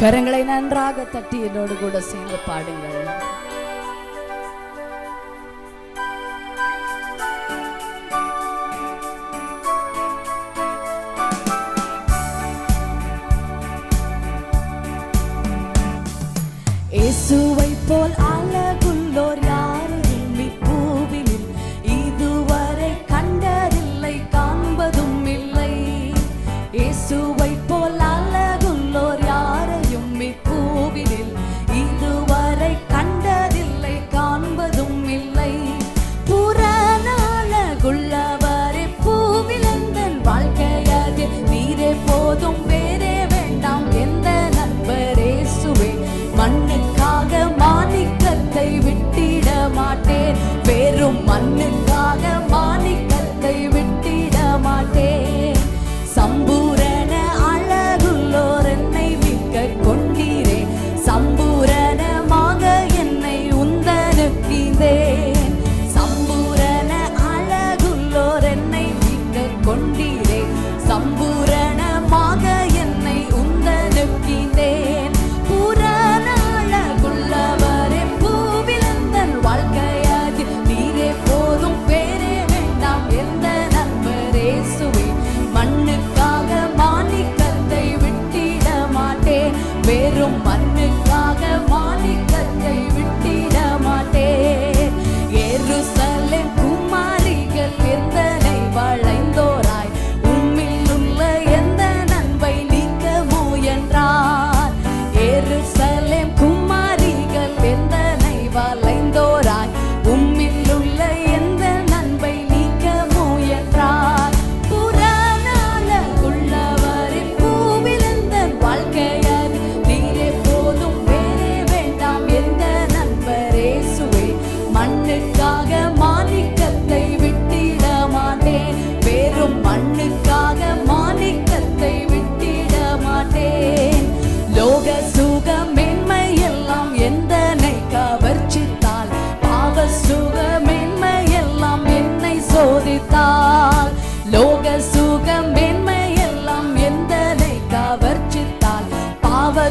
கரங்களை நன்றாக தட்டி என்னோடு கூட சேர்ந்து பாடுங்கள். இயேசுவை போல் அழகுள்ளோர் யாரும் இப்பூவினில் இதுவரை கண்டதில்லை காண்பதும் இல்லை. இயேசுவை tão bem.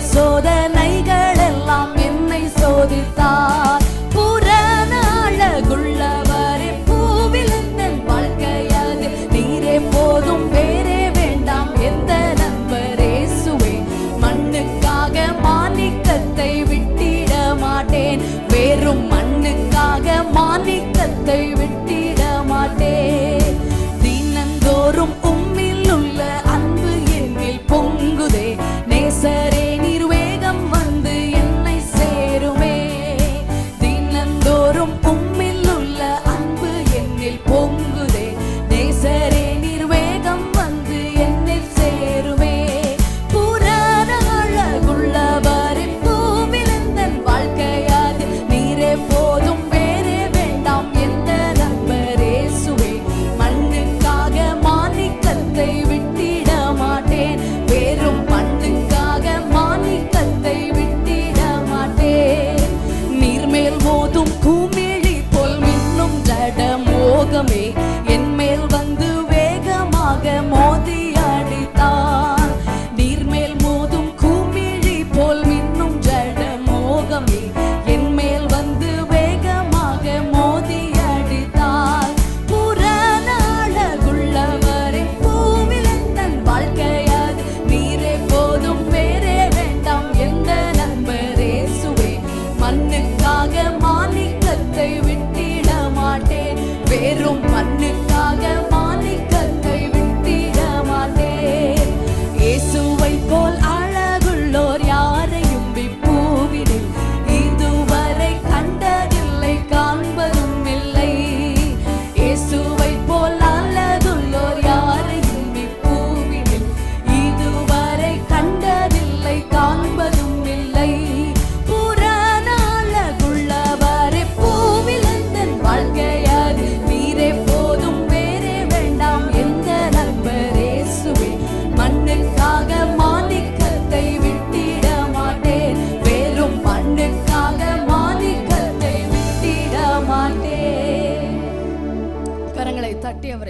so that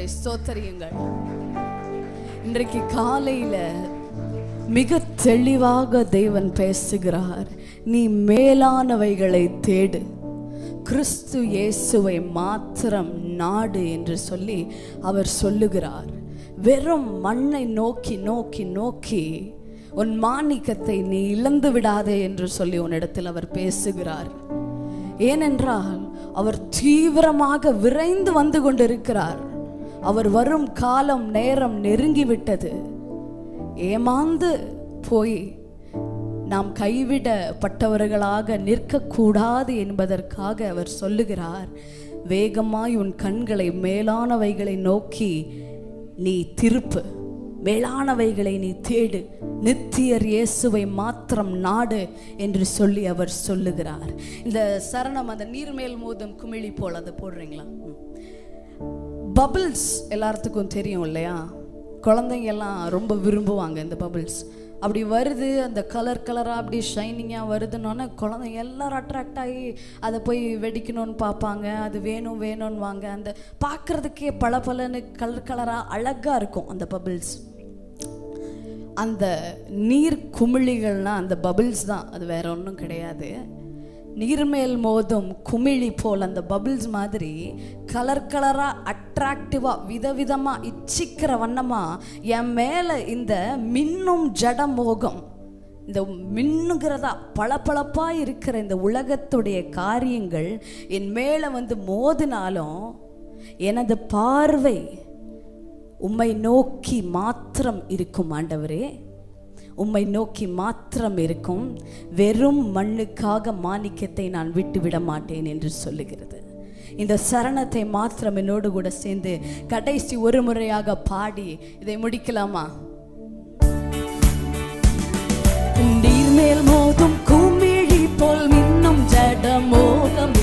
கர்த்தரை ஸ்தோத்தரியுங்கள். இன்றைக்கு காலையில் மிக தெளிவாக தேவன் பேசுகிறார். நீ மேலானவைகளை தேடு. கிறிஸ்து இயேசுவை மாத்திரம் நாடு என்று சொல்லி அவர் சொல்லுகிறார். வெறும் மண்ணை நோக்கி நோக்கி நோக்கி உன் மாணிக்கத்தை நீ இழந்து விடாதே என்று சொல்லி உன்னிடத்தில் அவர் பேசுகிறார். ஏனென்றால் அவர் தீவிரமாக விரைந்து வந்து கொண்டிருக்கிறார். அவர் வரும் காலம் நேரம் நெருங்கிவிட்டது. ஏமாந்து போய் நாம் கைவிடப்பட்டவர்களாக நிற்கக்கூடாது என்பதற்காக அவர் சொல்லுகிறார் வேகமாய் உன் கண்களை மேலானவைகளை நோக்கி நீ திருப்பு. மேலானவைகளை நீ தேடு. நித்தியர் இயேசுவை மாத்திரம் நாடு என்று சொல்லி அவர் சொல்லுகிறார். இந்த சரணம் அந்த நீர்மேல் மோதும் குமிழி போல் அதை போடுறீங்களா? பபிள்ஸ் எல்லாத்துக்கும் தெரியும் இல்லையா? குழந்தைங்க எல்லாம் ரொம்ப விரும்புவாங்க இந்த பபிள்ஸ் அப்படி வருது அந்த கலர் கலராக அப்படி ஷைனிங்காக வருதுன்னொன்னே குழந்தைங்க எல்லாரும் அட்ராக்ட் ஆகி அதை போய் வெடிக்கணும்னு பார்ப்பாங்க அது வேணும் வேணும்னு வாங்க. அந்த பார்க்குறதுக்கே பல பலன்னு கலர் கலராக அழகாக இருக்கும் அந்த பபிள்ஸ் அந்த நீர் குமிழிகள்னால் அந்த பபிள்ஸ் தான். அது வேற ஒன்றும் கிடையாது. நீர்மேல் மோதும் குமிழி போல் அந்த பபிள்ஸ் மாதிரி கலர் கலராக அட்ராக்டிவாக விதவிதமாக இச்சிக்கிற வண்ணமாக என் மேலே இந்த மின்னும் ஜட மோகம். இந்த மின்னுகிறதா பளபளப்பாக இருக்கிற இந்த உலகத்துடைய காரியங்கள் என் மேலே வந்து மோதினாலும் எனது பார்வை உம்மை நோக்கி மாத்திரம் இருக்கும் ஆண்டவரே. உம்மை நோக்கி மாத்திரம் இருக்கும். வெறும் மண்ணுக்காக மாணிக்கத்தை நான் விட்டுவிட மாட்டேன் என்று சொல்லுகிறது. இந்த சரணத்தை மாத்திரம் என்னோடு கூட சேர்ந்து கடைசி ஒரு முறையாக பாடி இதை முடிக்கலாமா? நீர் மேல் மோதும் குமிழி போல் மின்னும் ஜட மோகம்